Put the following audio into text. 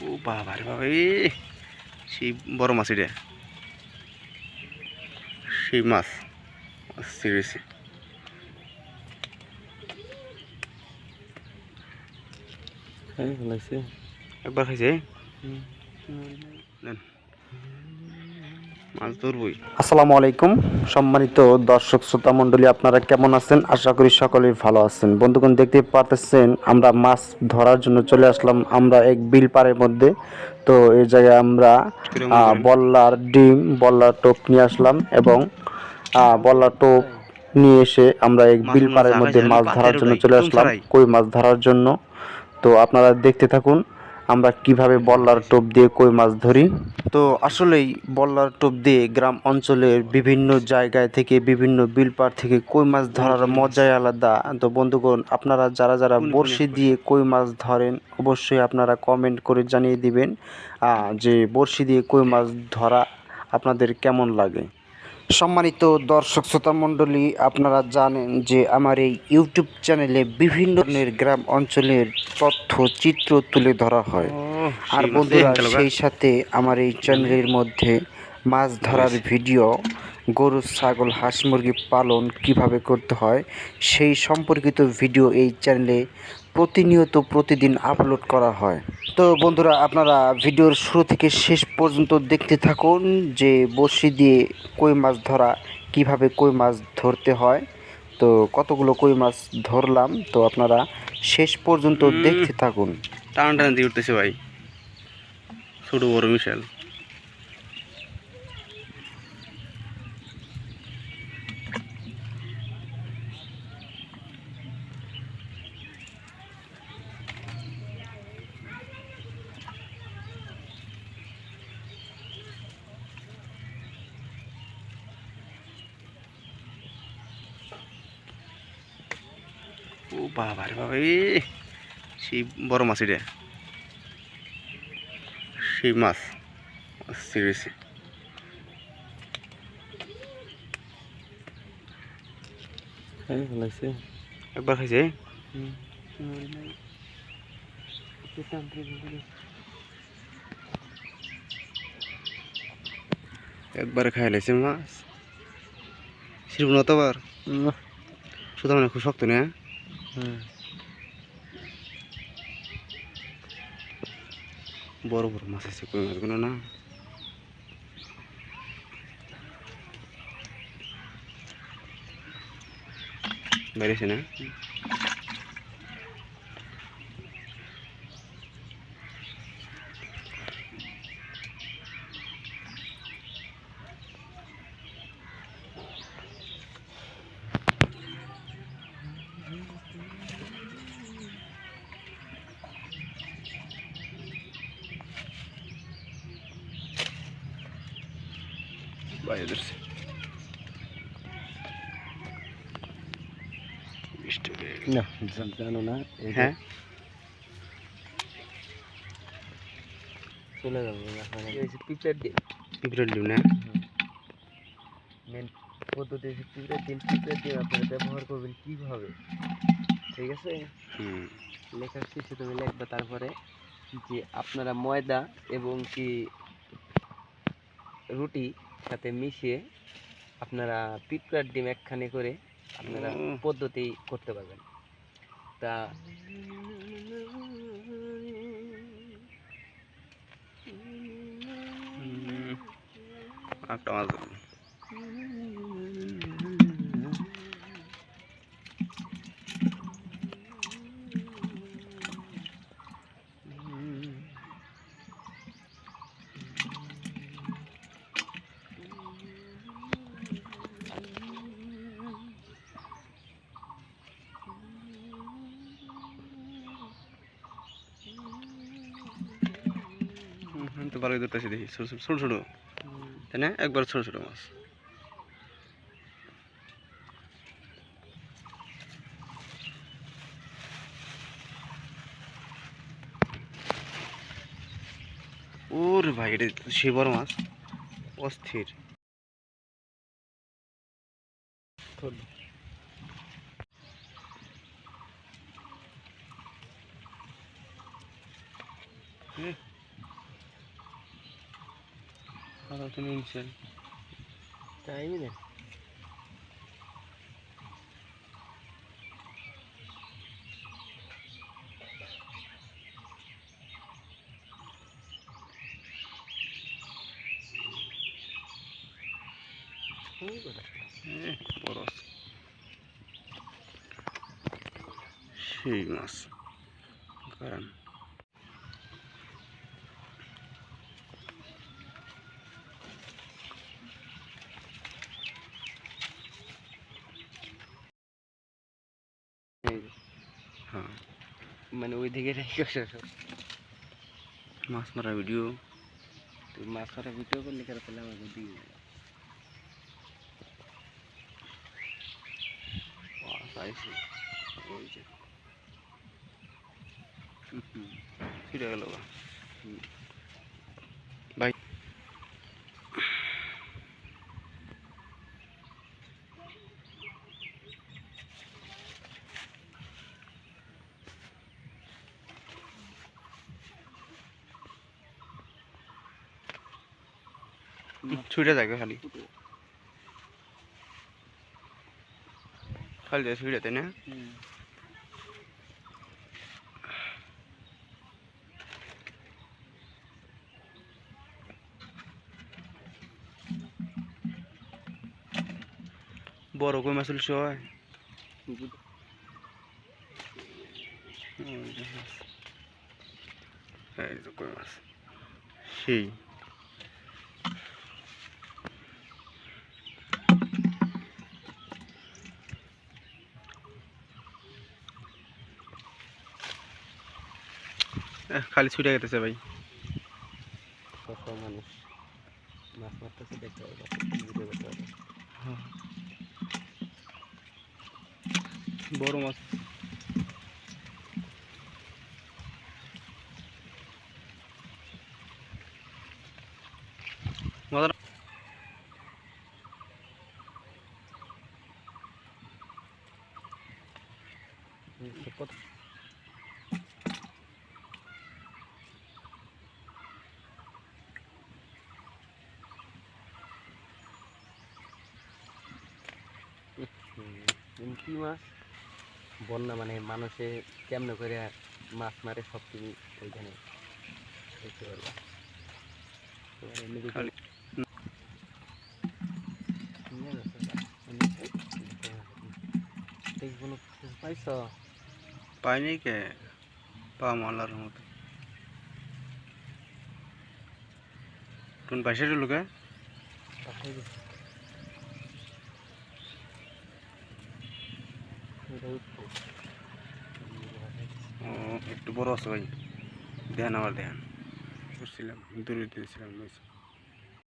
ও বাবা রে বাবা এ সেই বড় মাছ এটা। সেই মাছ। সিরিয়াসলি লাগছে। একবার খাইছে? নেন। মাছ ধরবই। আসসালামু আলাইকুম। সম্মানিত দর্শক শ্রোতা মণ্ডলী আপনারা কেমন আছেন? আশা করি সকলেই ভালো আছেন। বন্ধুগণ দেখতে পারতেছেন আমরা মাছ ধরার জন্য চলে আসলাম আমরা এক বিল পাড়ের মধ্যে। তো এই জায়গায় আমরা? বল্লার ডিম বল্লার টোপ নিয়ে আসলাম এবং বল্লার টোপ নিয়ে এসে আমরা এক বিল পাড়ের মধ্যে মাছ ধরার জন্য চলে আসলাম কই মাছ ধরার জন্য। তো আপনারা দেখতে থাকুন। আমরা কীভাবে বল্লার টোপ দিয়ে কই মাছ ধরি? তো আসলেই বল্লার টোপ দিয়ে গ্রাম অঞ্চলের বিভিন্ন জায়গায় থেকে বিভিন্ন বিলপাড় থেকে কই মাছ ধরার মজাই আলাদা। তো বন্ধুগণ, আপনারা যারা যারা বড়শি দিয়ে কই মাছ ধরেন, অবশ্যই আপনারা কমেন্ট করে জানিয়ে দিবেন যে বড়শি দিয়ে কই মাছ ধরা আপনাদের কেমন লাগে। সম্মানিত দর্শক শ্রোতা মণ্ডলী আপনারা জানেন যে আমার এই ইউটিউব চ্যানেলে বিভিন্ন ধরনের গ্রাম অঞ্চলের তথ্য চিত্র তুলে ধরা হয় আর বন্ধুরা। সেই সাথে আমার এই চ্যানেলের মধ্যে মাছ ধরার ভিডিও গরু ছাগল হাঁস মুরগি পালন কীভাবে করতে হয় সেই সম্পর্কিত ভিডিও এই চ্যানেলে প্রতিনিয়ত প্রতিদিন আপলোড করা হয়। তো বন্ধুরা আপনারা ভিডিওর শুরু থেকে শেষ পর্যন্ত দেখতে থাকুন যে বড়শি দিয়ে কই মাছ ধরা কীভাবে কই মাছ ধরতে হয়। তো কতগুলো কই মাছ ধরলাম তো আপনারা শেষ পর্যন্ত দেখতে থাকুন। টান টান দিয়ে উঠতেছে ভাই। ছোট বড় মিশাল ও বাবা রে বাবা সেই বড় মাছ এটা। সেই মাছ সিরিয়াসলি লাগছে। একবার খাইছে? একবার খাই লাইছে মাছ। মানে খুব শক্ত না? বড় বড় মাছ আছে কই মাছগুলো না। বেড়েছে না? বাইরে ধরছে বৃষ্টি হয়ে গেল। না জানো না হ্যাঁ চলে যাব পিঁপড়ের দিন পিঁপড়ের ডিম না মেন পদ্ধতি হচ্ছে পিঁপড়ের দিন পিঁপড়ের দিন আপনারা ব্যবহার করবেন কীভাবে ঠিক আছে হুম লেখার শেষে তুমি লিখবে তারপরে যে আপনারা ময়দা এবং কি রুটি সাথে মিশিয়ে আপনারা পিঁপড়ার ডিম একখানে করে আপনারা পদ্ধতি করতে পারবেন তা। একটা মাছ তো ভালোই ধরতেছি দেখি। ছোট ছোট ছোট তাই না? একবার ছোট ছোট মাছ। ওরে ভাই এটা মাছ। অস্থির। এ, কথা তুমি ইনসেল টাইম দেন বড় আছে। সেই মাছ কারণ হ্যাঁ মানে ওই দিকে রেখে মাছ মারা ভিডিও তুই মাছ মারা ভিডিও করলে কেন? তাহলে আমাকে দিয়ে যে। গেল গা ভাই ছুটে থাকে খালি। খালি ছুটে তাই না? বড় কই মাছ উলছে হয়। এই কই মাছ? সেই। খালি ছুটে গেতেছে ভাই। মানুষ মাছ মারতেছে দেখতে পারবে ভিডিও করতে বড় মাছ মজা হুম, তো কত হুম, কি মাছ বন্যা মানে মানুষে কেমনে করে মাছ মারে সব তুমি ওইখানে দেখতে পারবা। পাইছ? পাইনি কে? পা মালার মতো কোন পাশে লোকে পাঠাই এটা উঠবো ও একটু বড় আছে ভাই। ধ্যান আবার ধ্যান করছিলাম দূরে দিয়েছিলাম